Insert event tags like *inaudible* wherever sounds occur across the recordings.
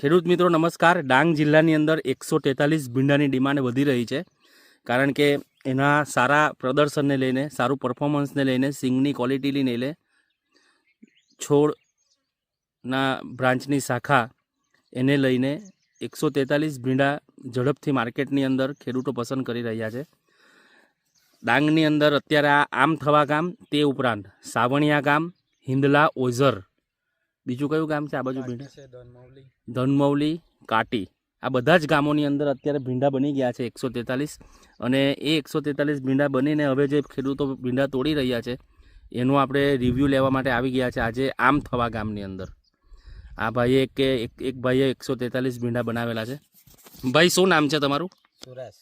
ખેડૂત મિત્રો, નમસ્કાર. ડાંગ જિલ્લાની અંદર એકસો તેતાલીસ ભીંડાની ડિમાન્ડ વધી રહી છે. કારણ કે એના સારા પ્રદર્શનને લઈને, સારું પરફોર્મન્સને લઈને, સિંગની ક્વોલિટીને લઈને, છોડના બ્રાન્ચની શાખા એને લઈને એકસો તેતાલીસ ભીંડા ઝડપથી માર્કેટની અંદર ખેડૂતો પસંદ કરી રહ્યા છે. ડાંગની અંદર અત્યારે આ આમ થવા ગામ તે ઉપરાંત સાવણિયા ગામ, હિંદલા, ઓઝર બીજું કયું ગામ છે આ બાજુ ભીંડા? છે ધનમૌલી. કાટી. આ બધા જ ગામોની અંદર અત્યારે ભીંડા બની ગયા છે એકસો તેતાલીસ. અને એ એકસો તેતાલીસ ભીંડા બનીને હવે જે ખેડૂતો ભીંડા તોડી રહ્યા છે એનું આપણે રિવ્યૂ લેવા માટે આવી ગયા છે આજે આમ થવા ગામની અંદર. આ ભાઈએ કે એક એક ભાઈએ એકસો તેતાલીસ ભીંડા બનાવેલા છે. ભાઈ શું નામ છે તમારું? સુરેશ.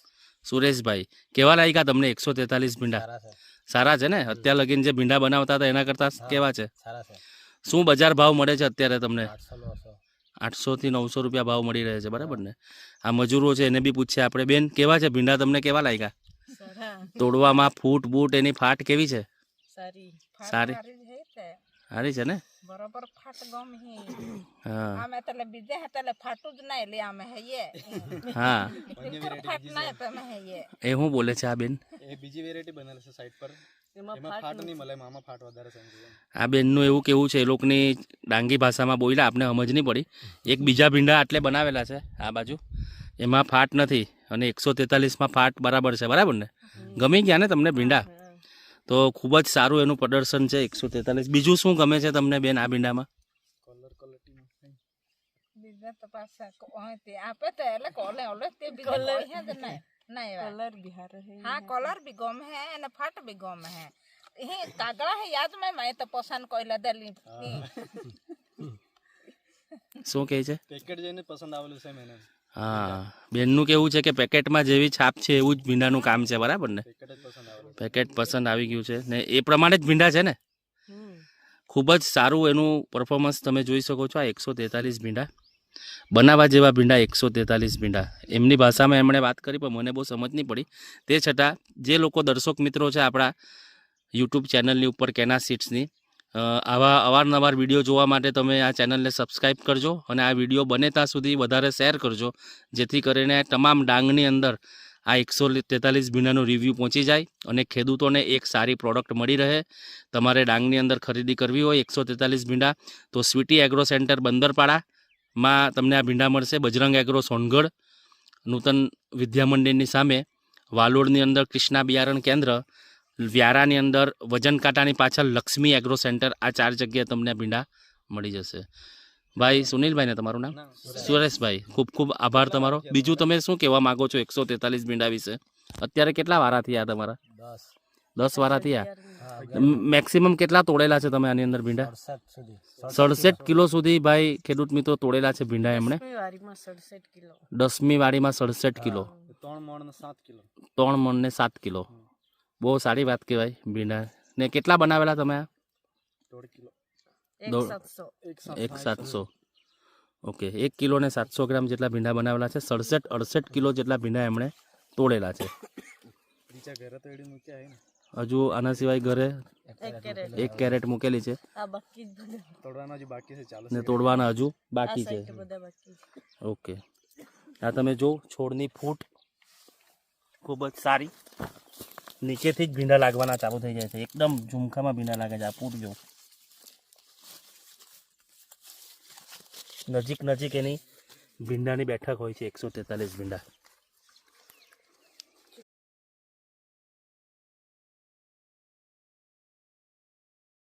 સુરેશભાઈ. કેવા લાગ્યા તમને એકસો તેતાલીસ ભીંડા? સારા છે. ને? અત્યાર લગીને જે ભીંડા બનાવતા હતા એના કરતાં કેવા છે? સારા છે. શું બજાર ભાવ મળે છે અત્યારે તમને? આઠસોથી નવસો રૂપિયા ભાવ મળી રહે છે બરાબર ને? આ મજૂરો છે એને બી પૂછીએ આપણે. બેન કેવા છે? ભીંડા તમને કેવા લાગ્યા? તોડવામાં ફૂટ બૂટ એની ફાટ કેવી છે? સારી. સારી છે ને? બરોબર ફાટ ગમ હી. હા આમે તલે બીજે હતલે તલે ફાટું જ લે આમે હૈયે હા. ફાટ નહીં તમે હૈયે એ શું બોલે છે આ બેન? એ બીજી વેરાયટી બનેલ છે સાઈડ પર. એમાં ફાટ નહીં મળે મામા ફાટ વધારે સમજી આ બેનનું એવું કેવું છે એ લોકોની ડાંગી ભાષામાં બોલ્યા આપણે સમજ નહીં પડી. એક બીજા ભીંડા આટલે બનાવેલા છે આ બાજુ. એમાં ફાટ નથી અને એકસો તેતાલીસમાં ફાટ બરાબર છે બરાબર ને? ગમી ગયા ને તમને ભીંડા? તો ખૂબ જ સારું એનું પ્રદર્શન છે એકસો તેતાલીસ. બીજું શું ગમે છે તમને બેન આ ભીંડામાં? કલર ક્વોલિટી બીજા તો પાછા કોઈ તે આપે તો એટલે કોલે ઓલે તે બીજા કોઈ હે જ નહીં નહીં કલર બિહાર હે. હા કલર બી ગમે હે અને ફાટ બી ગમે હે. હે કાગડા હે યાદ મેં મેં તો પસંદ કોઈલા દલી *laughs* શું કહે છે? પેકેટ જઈને પસંદ આવેલું છે મેને. હા બેનનું કેવું છે કે પેકેટમાં જેવી છાપ છે એવું જ ભીંડાનું કામ છે બરાબર ને? પેકેટ જ પસંદ આવેલું પેકેટ પસંદ આવી ગયું છે ને એ પ્રમાણે જ ભીંડા છે ને? ખૂબ જ સારું એનું પરફોર્મન્સ તમે જોઈ શકો છો આ એકસો તેતાલીસ ભીંડા. બનાવવા જેવા ભીંડા એકસો તેતાલીસ ભીંડા. એમની ભાષામાં એમણે વાત કરી પણ મને બહુ સમજ નહીં પડી. તે છતાં જે લોકો દર્શક મિત્રો છે આપણા યુટ્યુબ ચેનલની ઉપર કેના સીટ્સની આવા અવારનવાર વીડિયો જોવા માટે તમે આ ચેનલને સબસ્ક્રાઈબ કરજો અને આ વીડિયો બને ત્યાં સુધી વધારે શેર કરજો. જેથી કરીને તમામ ડાંગની અંદર આ એકસો તેતાલીસ ભીંડાનું રિવ્યૂ પહોંચી જાય અને ખેડૂતોને એક સારી પ્રોડક્ટ મળી રહે. તમારે ડાંગની અંદર ખરીદી કરવી હોય એકસો તેતાલીસ ભીંડા તો સ્વીટી એગ્રો સેન્ટર બંદરપાડામાં તમને આ ભીંડા મળશે. બજરંગ એગ્રો સોનગઢ, નૂતન વિદ્યામંદિરની સામે વાલોડની અંદર કૃષ્ણા બિયારણ કેન્દ્ર, વ્યારાની અંદર વજન કાંટાની પાછળ લક્ષ્મી એગ્રો સેન્ટર આ ચાર જગ્યાએ તમને ભીંડા મળી જશે. ભાઈ સુનિલભાઈ ને તમારું નામ? સુરેશભાઈ ખૂબ ખૂબ આભાર તમારો. બીજું તમે શું કહેવા માંગો છો એકસો તેતાલીસ ભીંડા વિશે? અત્યારે કેટલા વારા થયા તમારા? દસ. વારા થયા? મેક્સિમમ કેટલા તોડેલા છે તમે આની અંદર ભીંડા? સડસઠ કિલો સુધી. ભાઈ ખેડૂત મિત્રો તોડેલા છે ભીંડા એમણે. વારીમાં સડસઠ કિલો. દસમી વાડીમાં સડસઠ કિલો. ત્રણ મણ ને સાત કિલો. ત્રણ મણ ને સાત કિલો. બહુ સારી વાત કહેવાય ભીંડા. ને કેટલા બનાવેલા તમે આ? કિલો. એક સાતસો ઓકે એક કિલો ને સાતસો ગ્રામ જેટલા ભીંડા બનાવેલા છે. સડસઠ અડસઠ કિલો જેટલા ભીંડા એમણે તોડેલા છે. હજુ આના સિવાય ઘરે એક કેરેટ મૂકેલી છે. આ બાકી જ બધા. તોડવાના હજી બાકી છે ચાલુ ને તોડવાના હજુ બાકી છે. બાકી છે. ઓકે. આ તમે જો છોડની ફૂટ ખૂબ જ સારી. નીચેથી જ ભીંડા લાગવાના ચાલુ થઈ જાય છે. એકદમ ઝુમખામાં ભીંડા લાગે છે. આ ફૂટ જો. નજીક નજીક એની ભીંડાની બેઠક હોય છે એકસો તેતાલીસ ભીંડા.